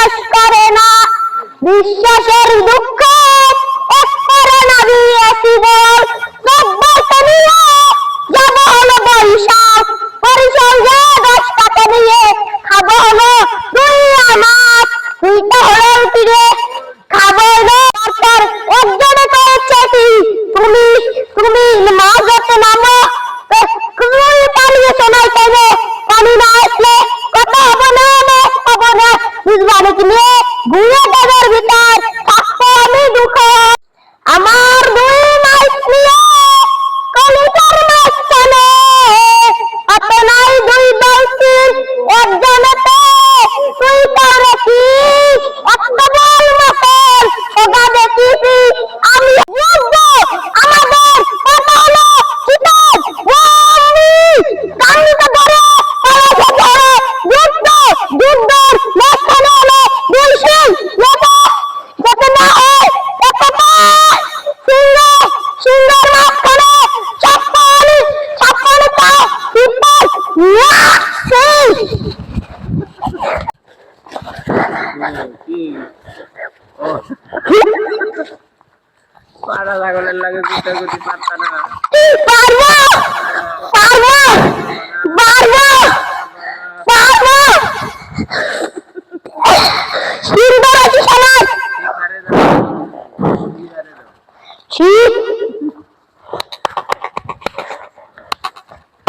বিশ্বাস করে না। বিশ্বাসের দুঃখ കിടക്കുന്നേ সুন্দর মাঝখানে ছাপ্পানি ছাপ্পানি পায় পিপল সেই। পাড়া ছাগলের লাগে গুটা গুটি পারতা না। পারব পারব পারব পারব। সুন্দর আছে সমাজ। ঠিক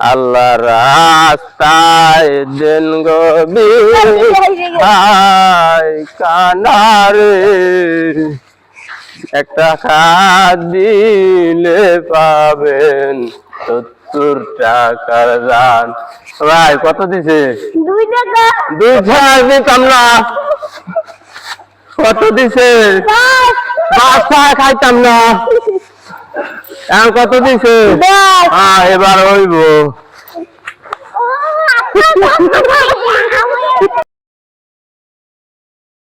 আল্লাহ রাস্তায় দিন গবি হাই কানারে। একটা খাদ দিলে পাবেন সত্তর টাকার দান। ভাই কত দিছে? দুই টাকা। দুই দিতাম না। কত দিছে? পাঁচ বাসা খাইতাম না। এখন কত দিছে? হ্যাঁ এবার হইব।